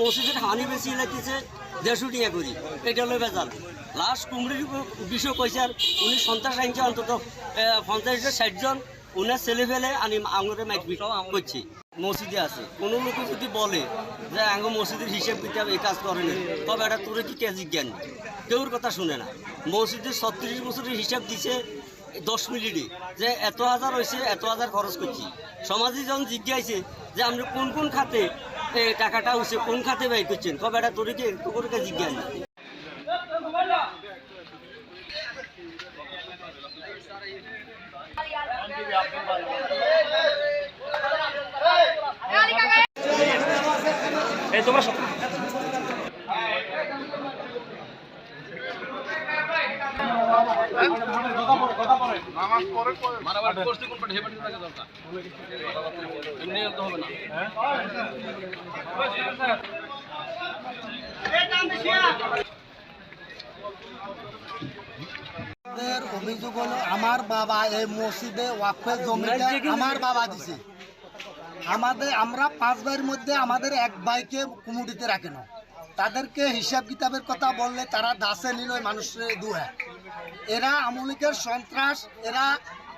মসজিদের হানি বেশি লাগতেছে দেড়শো টিয়া করি। এটা হলো বেজাল। লাস্ট কুমড়ির বিষয় কইছে আর উনি সন্ত্রাস আনছে অন্তত পঞ্চাশ ষাট জন উনার ছেলে ফেলে আমি আঙুরে মাইক করছি। মসজিদে আছে। কোনো লোক যদি বলে যে আঙ্গ মসজিদের হিসেব কিতাব এই কাজ করে না তবে এটা তোরে কি কে জ্ঞান কেউর কথা শুনে না। মসজিদের ছত্রিশ বছরের হিসাব দিছে দশ মিনিটে যে এত হাজার হয়েছে এত হাজার খরচ করছি। সমাজে যখন জিজ্ঞাসে যে আপনি কোন কোন খাতে এ, টাকাটা হচ্ছে কোন খাতে ব্যয় করছেন? কবে এটা তোর কি তোর জিজ্ঞাসা না অভিযোগ হলো আমার বাবা এই মসজিদে ওয়াকফের জমিটা আমার বাবা দিছে। আমাদের আমরা পাঁচ ভাইয়ের মধ্যে আমাদের এক ভাইকে কুমুডিতে রাখে না। তাদেরকে হিসাব কিতাবের কথা বললে তারা দাসে নিল মানুষের দুয়ে এরা আমলিকের সন্ত্রাস এরা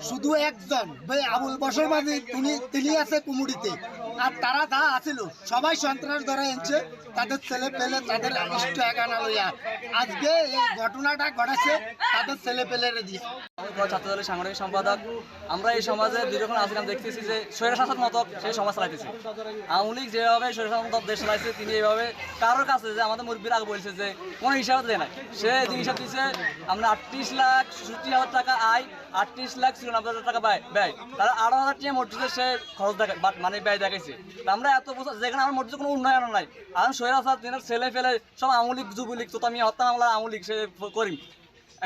শুধু একজন আবুল বসর মাঝি তিনি তিনি আছে কুমুডিতে আর তারা যা আছিল, সবাই সন্ত্রাস ধরে এনেছে। তাদের ছেলে পেলে তাদের ইষ্ট একানা লইয়া। আজকে এই ঘটনাটা ঘটেছে, তাদের ছেলে পেলেরে দিয়ে ছাত্র সাংগঠনিক সম্পাদক, আমরা এই সমাজে দীর্ঘক্ষণ আজকাল দেখতেছি যে স্বৈর শাসক মতক সেই সমাজ চালাইতেছে। আওয়ামী যেভাবে স্বৈর শাসক মতক দেশ চালাইছে, তিনি এইভাবে কারোর কাছে যে আমাদের মুরব্বীর আগে বলছে যে কোনো হিসাব দেয় না সে দিন হিসাব দিচ্ছে আমরা আটত্রিশ লাখ ষষ্টি হাজার টাকা আয় আটত্রিশ লাখ চুরানব্বই হাজার টাকা ব্যয় ব্যয়। তারা আড়াই হাজার টাকা মসজিদে সে খরচ দেখা মানে ব্যয় দেখাইছে। আমরা এত বছর যেখানে আমার মসজিদে কোনো উন্নয়ন নাই। এখন সৈর আসাদ দিনের ছেলে ফেলে সব আমলিক যুবলীগ তো আমি হত্যা মামলা আমলিক সে করিম।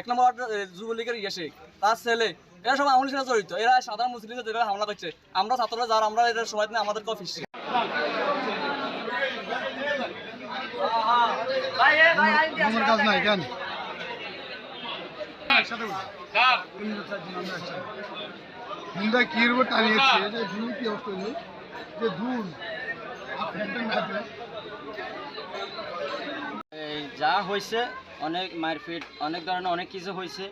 এক নম্বর যুবলীগের ইয়ে সে তার ছেলে। এরা সব আমলি সাথে জড়িত। এরা সাধারণ মুসলিমদের যেভাবে হামলা করছে আমরা ছাত্ররা যারা আমরা এদের সবাই নিয়ে আমাদের অফিস আমার কাজ নাই কেন? হুন্ডা কি এর টানিয়েছে? যে ধুল কি অবস্থা যে ধুল এই যা হয়েছে অনেক মারপিট অনেক ধরনের অনেক কিছু হয়েছে।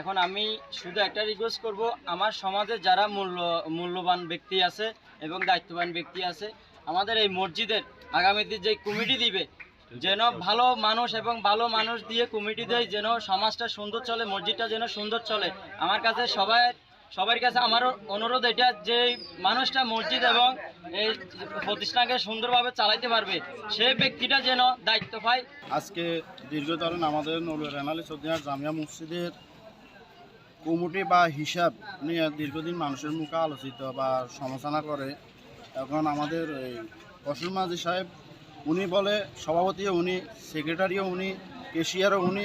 এখন আমি শুধু একটা রিকোয়েস্ট করব আমার সমাজে যারা মূল্য মূল্যবান ব্যক্তি আছে এবং দায়িত্ববান ব্যক্তি আছে আমাদের এই মসজিদের আগামীতে যে কমিটি দিবে যেন ভালো মানুষ এবং ভালো মানুষ দিয়ে কমিটি দেয়, যেন সমাজটা সুন্দর চলে, মসজিদটা যেন সুন্দর চলে। আমার কাছে সবাই, সবার কাছে আমারও অনুরোধ এটা যে মানুষটা মসজিদ এবং এই প্রতিষ্ঠানকে সুন্দরভাবে চালাইতে পারবে সেই ব্যক্তিটা যেন দায়িত্ব পায়। আজকে দীর্ঘতরণ আমাদের রেনালি সৌদিয়ার জামিয়া মসজিদের কমিটি বা হিসাব নিয়ে দীর্ঘদিন মানুষের মুখে আলোচিত বা সমালোচনা করে। এখন আমাদের এই ফসল মাঝি সাহেব উনি বলে সভাপতিও উনি সেক্রেটারিও উনি কেশিয়ারও উনি,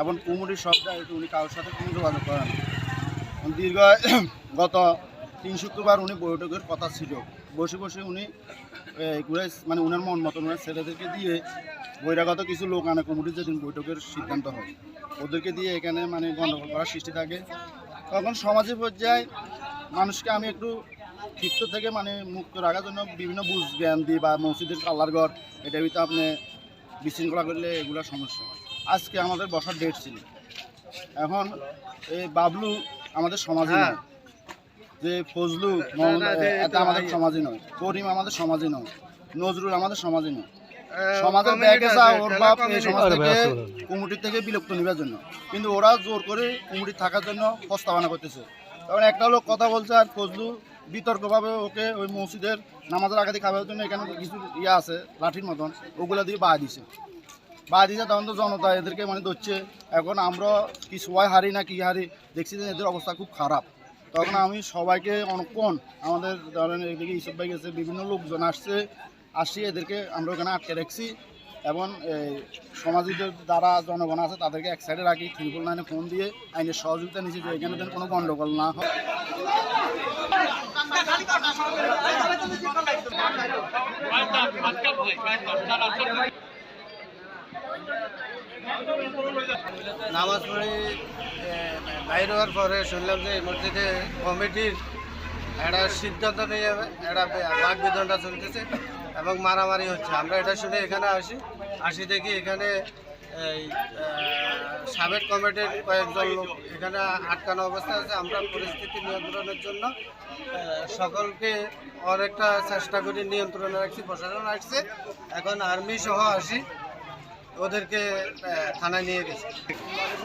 এবং কমিটির সব দায়িত্ব উনি কারোর সাথে কোনো যোগাযোগ করেন দীর্ঘ, গত তিন শুক্রবার উনি বৈঠকের কথা ছিল। বসে বসে উনি মানে উনার মন মতন উনার ছেলেদেরকে দিয়ে বহিরাগত কিছু লোক আনে কমিটির যেদিন বৈঠকের সিদ্ধান্ত হয়। ওদেরকে দিয়ে এখানে মানে গণ্ডগোল করার সৃষ্টি থাকে। তখন সমাজের পর্যায়ে মানুষকে আমি একটু ক্ষিপ্ত থেকে মানে মুক্ত রাখার জন্য বিভিন্ন বুঝ জ্ঞান দিই বা মসজিদের কাল্লার ঘর এটার ভিতরে আপনি বিশৃঙ্খলা করলে এগুলো সমস্যা আজকে আমাদের বসার ডেট ছিল। এখন এই বাবলু আমাদের সমাজে নয়। যে ফজলু এটা আমাদের সমাজে নয়। করিম আমাদের সমাজে নয়। নজরুল আমাদের সমাজে নয়। সমাজের ব্যাগে যা ওর বাপ এই সমাজ থেকে কুমুটির থেকে বিলুপ্ত নেবার জন্য। কিন্তু ওরা জোর করে কুমুটি থাকার জন্য প্রস্তাবনা করতেছে। কারণ একটা লোক কথা বলছে আর ফজলু বিতর্কভাবে ওকে ওই মসজিদের নামাজের আগে খাবার জন্য এখানে কিছু ইয়ে আছে, লাঠির মতন, ওগুলো দিয়ে বা দিছে। বা দিছে, তখন তো জনতা এদেরকে মানে ধরছে। এখন আমরা কি সবাই হারি না কি হারি, দেখছি যে এদের অবস্থা খুব খারাপ। তখন আমি সবাইকে অনেকক্ষণ আমাদের ধরেন এদিকে ইসব ভাই গেছে, বিভিন্ন লোকজন আসছে আসি এদেরকে আমরা ওখানে আটকে রাখছি। এবং সমাজের যারা জনগণ আছে, তাদেরকে এক সাইডে রাখি ত্রিপুল নাইনে ফোন দিয়ে, আইনের সহযোগিতা নিচ্ছি যে এখানে কোনো গণ্ডগোল না হয়। নামাজ পড়ে বাইর হওয়ার পরে শুনলাম যে মসজিদে কমিটির একটা সিদ্ধান্ত নিয়ে যাবে একটা বাক বিধানটা চলতেছে এবং মারামারি হচ্ছে। আমরা এটা শুনে এখানে আসি। আসি দেখি এখানে এই সাবেক কমিটির কয়েকজন লোক এখানে আটকানো অবস্থায় আছে। আমরা পরিস্থিতি নিয়ন্ত্রণের জন্য সকলকে অনেকটা চেষ্টা করি নিয়ন্ত্রণে রাখছি, প্রশাসন রাখছে এখন আর্মি সহ আসি, ওদেরকে থানায় নিয়ে গেছে।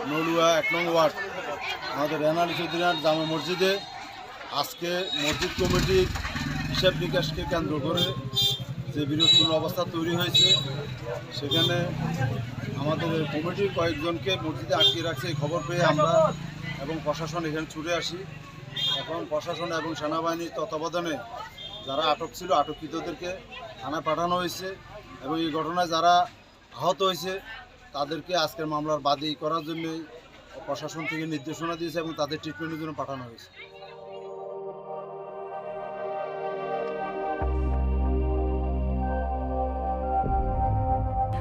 নলুয়া এক নং ওয়ার্ড, আমাদের রেনালি চৌধুরীর জামা মসজিদে আজকে মসজিদ কমিটির হিসাব নিকাশকে কেন্দ্র করে যে বিরোধপূর্ণ অবস্থা তৈরি হয়েছে, সেখানে আমাদের কমিটির কয়েকজনকে মসজিদে আটকে রাখছে এই খবর পেয়ে আমরা এবং প্রশাসন এখানে ছুটে আসি। এখন প্রশাসন এবং সেনাবাহিনীর তত্ত্বাবধানে যারা আটক ছিল, আটককৃতদেরকে থানায় পাঠানো হয়েছে এবং এই ঘটনায় যারা আহত হয়েছে, তাদেরকে আজকের মামলার বাদী করার জন্য প্রশাসন থেকে নির্দেশনা দিয়েছে এবং তাদের ট্রিটমেন্টের জন্য পাঠানো হয়েছে।